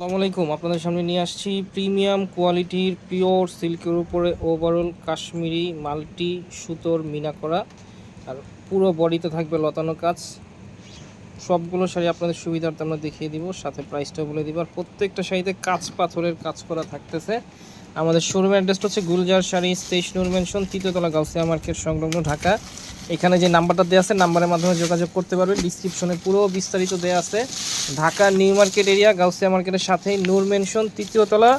আসসালামু আলাইকুম, আপনাদের সামনে নিয়ে আসছি প্রিমিয়াম কোয়ালিটির পিওর সিল্কের উপরে ওভারঅল কাশ্মীরি মাল্টি সুতোর মিনা করা। আর পুরো বডিতে থাকবে লতানো কাজ। সবগুলো শাড়ি আপনাদের সুবিধার্থে আমরা দেখিয়ে দিব, সাথে প্রাইসটা বলে দিব। আর প্রত্যেকটা শাড়িতে কাঁচ পাথরের কাজ করা থাকতেছে। আমাদের শোরুমের অ্যাড্রেসটা হচ্ছে গুলজার শাড়ি স্টেশ নূর মেনশন, তৃতীয়তলা গাউসিয়া মার্কেট, সংলগ্ন ঢাকা। এখানে যে নাম্বারটা দেওয়া আছে নাম্বারের মাধ্যমে যোগাযোগ করতে পারবেন ডিসক্রিপশনে পুরো বিস্তারিত দেওয়া আছে। Dhaka new market area Gausia মার্কেটের সাথেই নূর মেনশন তৃতীয়তলা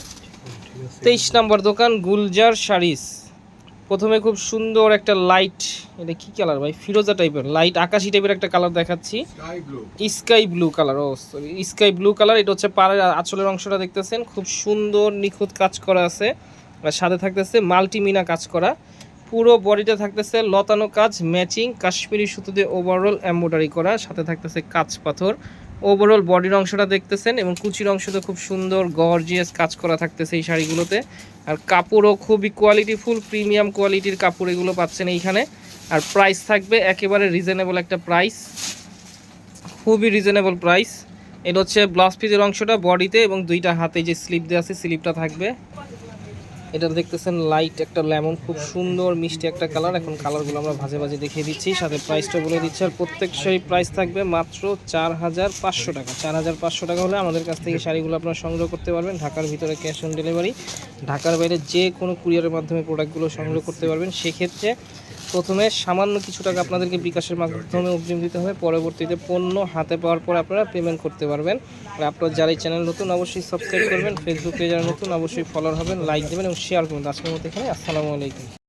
তেইশ নম্বর দোকান গুলজার শাড়িস। প্রথমে খুব সুন্দর একটা লাইট এটা কি কালার ভাই? ফিরোজা টাইপের লাইট আকাশি টাইপের একটা কালার দেখাচ্ছি। স্কাই ব্লু কালার ও সরি স্কাই ব্লু কালার এটা হচ্ছে পাড়ের আঁচলের অংশটা দেখতেছেন। খুব সুন্দর নিখুঁত কাজ করা আছে। আর সাথে থাকতেছে মাল্টিমিনা কাজ করা। পুরো বডিটা থাকতেছে লতানো কাজ, ম্যাচিং, কাশ্মীরি সুতো দিয়ে ওভারঅল এম্ব্রয়ডারি করা, সাথে থাকতেছে কাঁচ পাথর। ওভারঅল বডির অংশটা দেখতেছেন এবং কুচির অংশতে খুব সুন্দর গর্জিয়াস কাজ করা থাকতেছে এই শাড়িগুলোতে। আর কাপড়ও খুবই কোয়ালিটিফুল প্রিমিয়াম কোয়ালিটির কাপড় এগুলো পাচ্ছেন এইখানে। আর প্রাইস থাকবে একেবারে রিজনেবল একটা প্রাইস খুবই রিজনেবল প্রাইস এটা হচ্ছে ব্লাউজ পিসের অংশটা বডিতে এবং দুইটা হাতে যে স্লিপ দেওয়া আছে স্লিপটা থাকবে। এটা দেখতেছেন লাইট একটা লেমন খুব সুন্দর, মিষ্টি একটা কালার এখন কালারগুলো আমরা ভাজে ভাজে দেখিয়ে দিচ্ছি, সাথে প্রাইসটা বলে দিচ্ছি। আর প্রত্যেক শাড়ি প্রাইস থাকবে মাত্র চার হাজার পাঁচশো টাকা। চার হাজার পাঁচশো টাকা হলে আমাদের কাছ থেকে শাড়িগুলো আপনারা সংগ্রহ করতে পারবেন, ঢাকার ভিতরে ক্যাশ অন ডেলিভারি ঢাকার বাইরে যে কোনো কুরিয়ারের মাধ্যমে প্রোডাক্টগুলো সংগ্রহ করতে পারবেন, সেক্ষেত্রে প্রথমে সামান্য কিছু টাকা আপনাদেরকে বিকাশের মাধ্যমে অগ্রিম দিতে হবে। পরবর্তীতে পণ্য হাতে পাওয়ার পর আপনারা পেমেন্ট করতে পারবেন। আর আপনারা যারা চ্যানেল নতুন, অবশ্যই সাবস্ক্রাইব করবেন। ফেসবুক যারা নতুন, অবশ্যই ফলোয়ার হবেন লাইক দেবেন এবং শেয়ার করবেন। আজকের মতো এখানে আসসালামু আলাইকুম।